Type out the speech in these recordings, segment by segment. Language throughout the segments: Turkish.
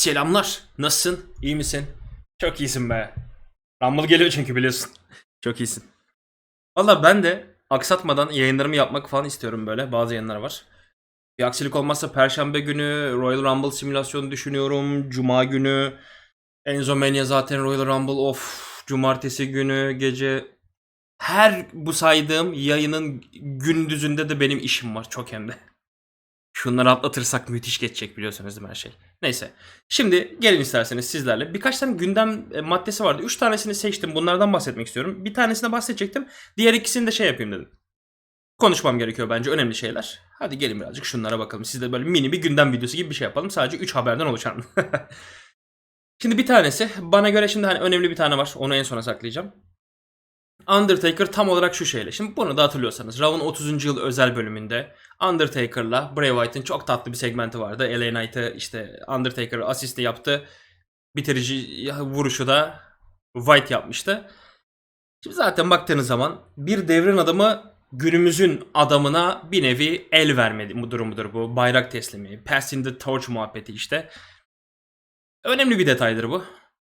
Selamlar. Nasılsın? İyi misin? Çok iyisin be. Rumble geliyor çünkü biliyorsun. Çok iyisin. Valla ben de aksatmadan yayınlarımı yapmak falan istiyorum böyle. Bazı yayınlar var. Bir aksilik olmazsa Perşembe günü Royal Rumble simülasyonu düşünüyorum. Cuma günü Enzo Mania zaten Royal Rumble of. Cumartesi günü gece her bu saydığım yayının gündüzünde de benim işim var çok hem de. Şunları atlatırsak müthiş geçecek biliyorsunuz değil mi her şey. Neyse. Şimdi gelin isterseniz sizlerle. Birkaç tane gündem e, maddesi vardı. Üç tanesini seçtim. Bunlardan bahsetmek istiyorum. Bir tanesine bahsedecektim. Diğer ikisini de şey yapayım dedim. Konuşmam gerekiyor bence. Önemli şeyler. Hadi gelin birazcık şunlara bakalım. Siz de böyle mini bir gündem videosu gibi bir şey yapalım. Sadece 3 haberden oluşan. şimdi bir tanesi. Bana göre şimdi hani önemli bir tane var. Onu en sona saklayacağım. Undertaker tam olarak şu şeyle. Şimdi bunu da hatırlıyorsanız Raw'ın 30. yıl özel bölümünde Undertaker'la Bray Wyatt'ın çok tatlı bir segmenti vardı. LA Knight'ı işte Undertaker asisti yaptı. Bitirici vuruşu da White yapmıştı. Şimdi zaten baktığınız zaman bir devrin adamı günümüzün adamına bir nevi el vermedi bu durumudur bu. Bayrak teslimi, passing the torch muhabbeti işte. Önemli bir detaydır bu.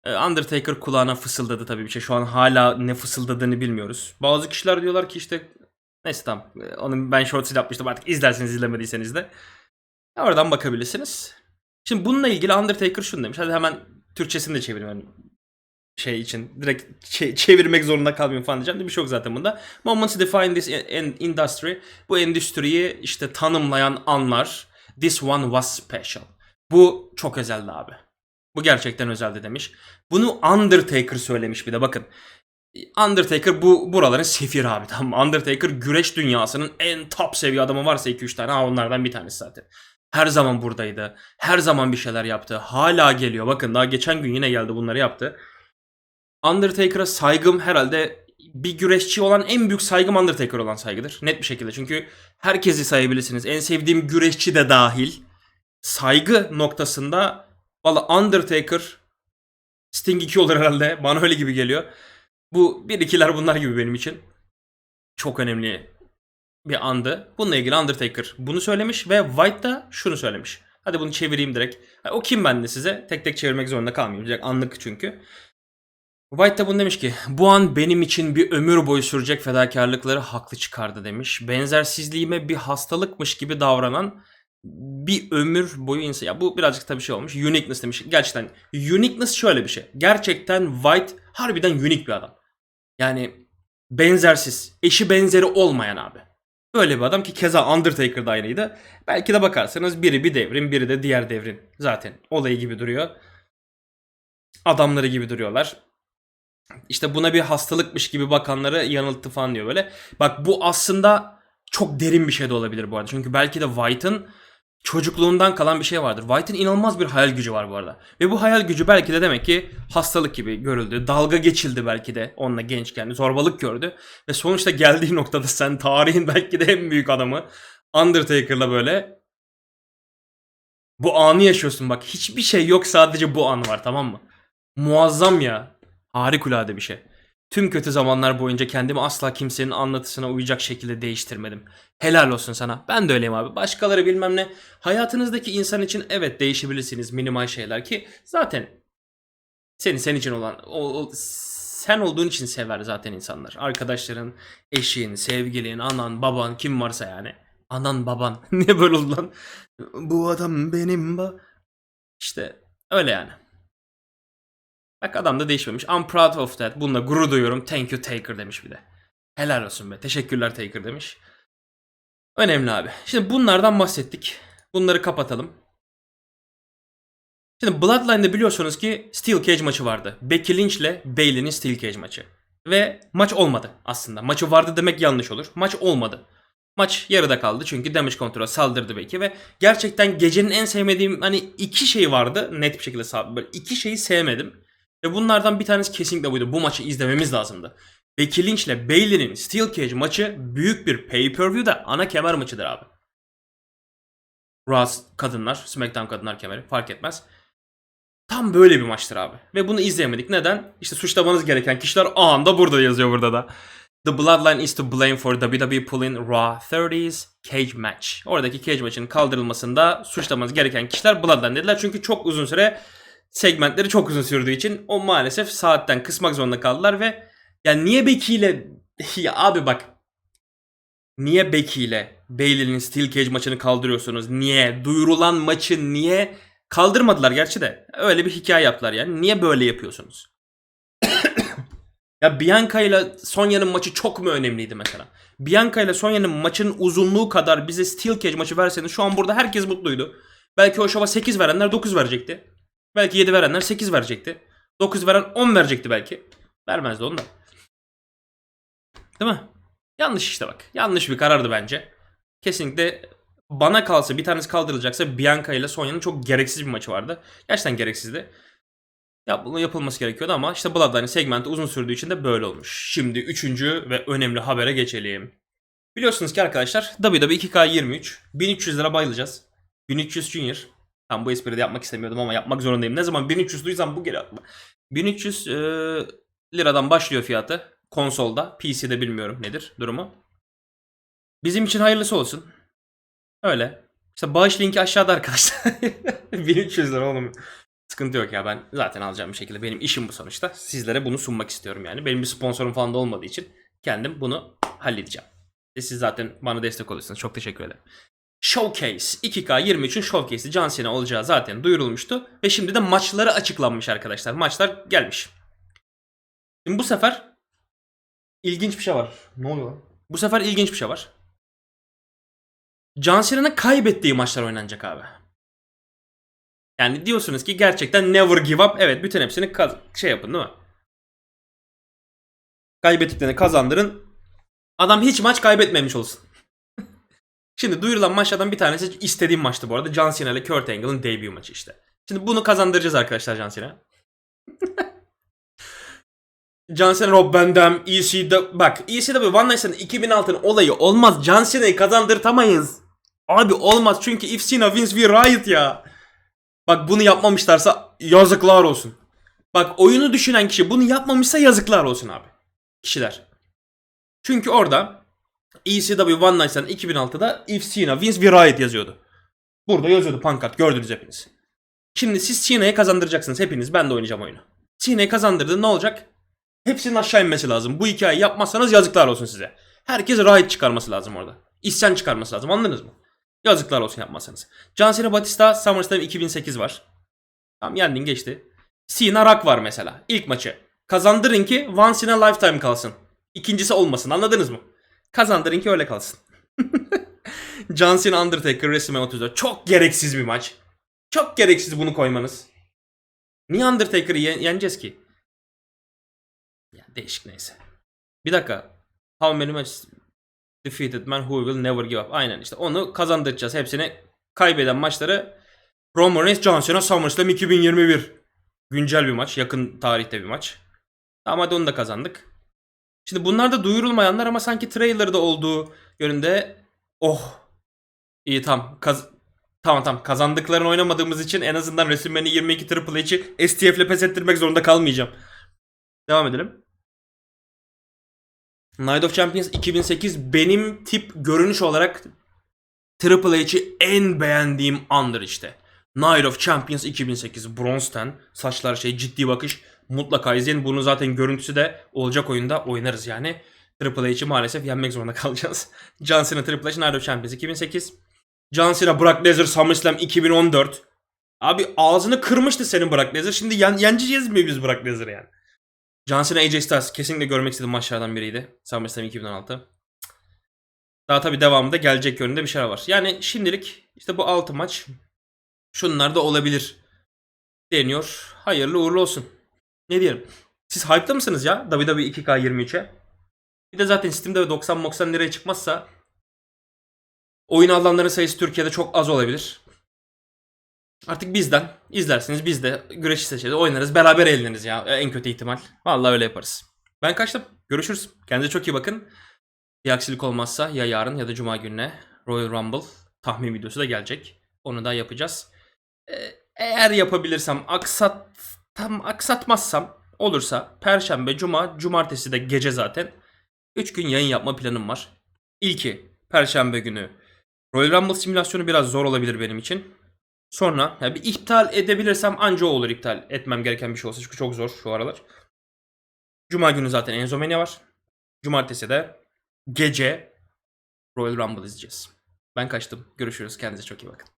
Ee, Undertaker kulağına fısıldadı tabii bir şey. Şu an hala ne fısıldadığını bilmiyoruz. Bazı kişiler diyorlar ki işte neyse tamam. Ee, Onu ben shorts yapmıştım artık izlerseniz izlemediyseniz de. Oradan bakabilirsiniz. Şimdi bununla ilgili Undertaker şunu demiş. Hadi hemen Türkçesini de çevireyim. Yani şey için direkt çe- çevirmek zorunda kalmayayım falan diyeceğim bir şey yok zaten bunda. Moments define this in- industry. Bu endüstriyi işte tanımlayan anlar. This one was special. Bu çok özeldi abi. Bu gerçekten özeldi demiş. Bunu Undertaker söylemiş bir de bakın. Undertaker bu buraların sefiri abi tamam? Undertaker güreş dünyasının en top seviye adamı varsa 2-3 tane ha onlardan bir tanesi zaten. Her zaman buradaydı. Her zaman bir şeyler yaptı. Hala geliyor. Bakın daha geçen gün yine geldi bunları yaptı. Undertaker'a saygım herhalde bir güreşçi olan en büyük saygım Undertaker olan saygıdır. Net bir şekilde. Çünkü herkesi sayabilirsiniz. En sevdiğim güreşçi de dahil. Saygı noktasında valla Undertaker Sting 2 olur herhalde. Bana öyle gibi geliyor. Bu bir ikiler bunlar gibi benim için. Çok önemli bir andı. Bununla ilgili Undertaker bunu söylemiş ve White da şunu söylemiş. Hadi bunu çevireyim direkt. O kim ben de size? Tek tek çevirmek zorunda kalmayayım. Direkt anlık çünkü. White da bunu demiş ki bu an benim için bir ömür boyu sürecek fedakarlıkları haklı çıkardı demiş. Benzersizliğime bir hastalıkmış gibi davranan bir ömür boyu insan. Ya bu birazcık tabii şey olmuş. Uniqueness demiş. Gerçekten uniqueness şöyle bir şey. Gerçekten White harbiden unique bir adam. Yani benzersiz, eşi benzeri olmayan abi. Böyle bir adam ki keza Undertaker da aynıydı. Belki de bakarsanız biri bir devrin, biri de diğer devrin. Zaten olayı gibi duruyor. Adamları gibi duruyorlar. İşte buna bir hastalıkmış gibi bakanları yanılttı falan diyor böyle. Bak bu aslında çok derin bir şey de olabilir bu arada. Çünkü belki de White'ın çocukluğundan kalan bir şey vardır. White'ın inanılmaz bir hayal gücü var bu arada. Ve bu hayal gücü belki de demek ki hastalık gibi görüldü. Dalga geçildi belki de onunla gençken. Zorbalık gördü. Ve sonuçta geldiği noktada sen tarihin belki de en büyük adamı Undertaker'la böyle bu anı yaşıyorsun bak. Hiçbir şey yok sadece bu an var tamam mı? Muazzam ya. Harikulade bir şey. Tüm kötü zamanlar boyunca kendimi asla kimsenin anlatısına uyacak şekilde değiştirmedim. Helal olsun sana. Ben de öyleyim abi. Başkaları bilmem ne. Hayatınızdaki insan için evet değişebilirsiniz minimal şeyler ki zaten seni sen için olan o, o- sen olduğun için sever zaten insanlar. Arkadaşların, eşin, sevgilin, anan, baban kim varsa yani. Anan baban. Niye böyle oldu lan? Bu adam benim ba... İşte öyle yani. Bak adam da değişmemiş. I'm proud of that. Bununla gurur duyuyorum. Thank you Taker demiş bir de. Helal olsun be. Teşekkürler Taker demiş. Önemli abi. Şimdi bunlardan bahsettik. Bunları kapatalım. Şimdi Bloodline'da biliyorsunuz ki Steel Cage maçı vardı. Becky Lynch ile Bayley'nin Steel Cage maçı. Ve maç olmadı aslında. Maçı vardı demek yanlış olur. Maç olmadı. Maç yarıda kaldı çünkü damage control saldırdı Becky ve gerçekten gecenin en sevmediğim hani iki şey vardı net bir şekilde böyle iki şeyi sevmedim. Ve bunlardan bir tanesi kesinlikle buydu. Bu maçı izlememiz lazımdı. Becky Lynch ile Bayley'nin Steel Cage maçı büyük bir pay-per-view'da ana kemer maçıdır abi. Raw kadınlar, SmackDown kadınlar kemeri fark etmez. Tam böyle bir maçtır abi. Ve bunu izleyemedik. Neden? İşte suçlamanız gereken kişiler anında burada yazıyor burada da. The Bloodline is to blame for WWE pulling Raw 30's cage match. Oradaki cage maçının kaldırılmasında suçlamanız gereken kişiler Bloodline dediler. Çünkü çok uzun süre segmentleri çok uzun sürdüğü için o maalesef saatten kısmak zorunda kaldılar ve yani niye Becky ile ya abi bak niye Becky ile Bayley'nin Steel Cage maçını kaldırıyorsunuz? Niye? Duyurulan maçı niye kaldırmadılar gerçi de. Öyle bir hikaye yaptılar yani. Niye böyle yapıyorsunuz? ya Bianca ile Sonya'nın maçı çok mu önemliydi mesela? Bianca ile Sonya'nın maçının uzunluğu kadar bize Steel Cage maçı verseniz şu an burada herkes mutluydu. Belki o şova 8 verenler 9 verecekti. Belki 7 verenler 8 verecekti. 9 veren 10 verecekti belki. Vermezdi onu da. Değil mi? Yanlış işte bak. Yanlış bir karardı bence. Kesinlikle bana kalsa bir tanesi kaldırılacaksa Bianca ile Sonya'nın çok gereksiz bir maçı vardı. Gerçekten gereksizdi. Ya bunun yapılması gerekiyordu ama işte Bloodline segmenti uzun sürdüğü için de böyle olmuş. Şimdi üçüncü ve önemli habere geçelim. Biliyorsunuz ki arkadaşlar WWE 2K23 1300 lira bayılacağız. 1300 Junior. Tam bu espriyi de yapmak istemiyordum ama yapmak zorundayım. Ne zaman 1300 duysam bu geliyor aklıma. 1300 e, liradan başlıyor fiyatı. Konsolda. PC'de bilmiyorum nedir durumu. Bizim için hayırlısı olsun. Öyle. İşte bağış linki aşağıda arkadaşlar. 1300 lira oğlum. Sıkıntı yok ya ben zaten alacağım bir şekilde. Benim işim bu sonuçta. Sizlere bunu sunmak istiyorum yani. Benim bir sponsorum falan da olmadığı için kendim bunu halledeceğim. Ve siz zaten bana destek oluyorsunuz. Çok teşekkür ederim. Showcase 2K23'ün Showcase'i John olacağı zaten duyurulmuştu. Ve şimdi de maçları açıklanmış arkadaşlar. Maçlar gelmiş. Şimdi bu sefer ilginç bir şey var. Ne oluyor lan? Bu sefer ilginç bir şey var. John Cena'nın kaybettiği maçlar oynanacak abi. Yani diyorsunuz ki gerçekten never give up. Evet bütün hepsini kaz- şey yapın değil mi? Kaybettiklerini kazandırın. Adam hiç maç kaybetmemiş olsun. Şimdi duyurulan maçlardan bir tanesi istediğim maçtı bu arada. John Cena ile Kurt Angle'ın debut maçı işte. Şimdi bunu kazandıracağız arkadaşlar John Cena. John Cena, Rob Van Dam, ECW... Bak ECW One Night Stand 2006'nın olayı olmaz. John Cena'yı kazandırtamayız. Abi olmaz çünkü if Cena wins we riot ya. Bak bunu yapmamışlarsa yazıklar olsun. Bak oyunu düşünen kişi bunu yapmamışsa yazıklar olsun abi. Kişiler. Çünkü orada ECW One Night Stand 2006'da If Cena wins we riot yazıyordu. Burada yazıyordu pankart gördünüz hepiniz. Şimdi siz Cena'yı kazandıracaksınız hepiniz. Ben de oynayacağım oyunu. Cena'yı kazandırdın ne olacak? Hepsinin aşağı inmesi lazım. Bu hikayeyi yapmazsanız yazıklar olsun size. Herkes riot çıkarması lazım orada. İsyan çıkarması lazım anladınız mı? Yazıklar olsun yapmazsanız. John Cena Batista SummerSlam 2008 var. Tamam yendin geçti. Cena Rock var mesela. İlk maçı. Kazandırın ki once in a lifetime kalsın. İkincisi olmasın anladınız mı? Kazandırın ki öyle kalsın. John Cena Undertaker WrestleMania 34. Çok gereksiz bir maç. Çok gereksiz bunu koymanız. Niye Undertaker'ı ye- yeneceğiz ki? Ya değişik neyse. Bir dakika. How many matches defeated man who will never give up. Aynen işte onu kazandıracağız. Hepsini kaybeden maçları Roman Reigns, John Cena, SummerSlam 2021. Güncel bir maç. Yakın tarihte bir maç. Ama hadi onu da kazandık. Şimdi bunlar da duyurulmayanlar ama sanki trailer'da olduğu yönünde oh iyi tam kaz tamam tamam kazandıklarını oynamadığımız için en azından WrestleMania 22 Triple H'i STF'le pes ettirmek zorunda kalmayacağım. Devam edelim. Night of Champions 2008 benim tip görünüş olarak Triple H'i en beğendiğim andır işte. Night of Champions 2008 Bronze Ten. Saçlar şey ciddi bakış. Mutlaka izleyin. Bunu zaten görüntüsü de olacak oyunda oynarız yani. Triple H'i maalesef yenmek zorunda kalacağız. John Cena Triple H Night Champions 2008. John Cena Brock Lesnar SummerSlam 2014. Abi ağzını kırmıştı senin Brock Lesnar. Şimdi yen yeneceğiz mi biz Brock Lesnar'ı yani? John Cena AJ Styles kesinlikle görmek istediğim maçlardan biriydi. SummerSlam 2016. Daha tabi devamında gelecek yönünde bir şeyler var. Yani şimdilik işte bu 6 maç şunlar da olabilir deniyor. Hayırlı uğurlu olsun. Ne diyelim? Siz hype'ta mısınız ya WWE 2K23'e? Bir de zaten Steam'de 90-90 liraya çıkmazsa oyun alanların sayısı Türkiye'de çok az olabilir. Artık bizden izlersiniz biz de güreşi seçeriz oynarız beraber eğleniriz ya en kötü ihtimal. Vallahi öyle yaparız. Ben kaçtım. Görüşürüz. Kendinize çok iyi bakın. Bir aksilik olmazsa ya yarın ya da cuma gününe Royal Rumble tahmin videosu da gelecek. Onu da yapacağız. Ee, eğer yapabilirsem aksat tam aksatmazsam olursa perşembe, cuma, cumartesi de gece zaten 3 gün yayın yapma planım var. İlki Perşembe günü. Royal Rumble simülasyonu biraz zor olabilir benim için. Sonra ya bir iptal edebilirsem anca o olur iptal etmem gereken bir şey olsa çünkü çok zor şu aralar. Cuma günü zaten Enzomania var. Cumartesi de gece Royal Rumble izleyeceğiz. Ben kaçtım. Görüşürüz. Kendinize çok iyi bakın.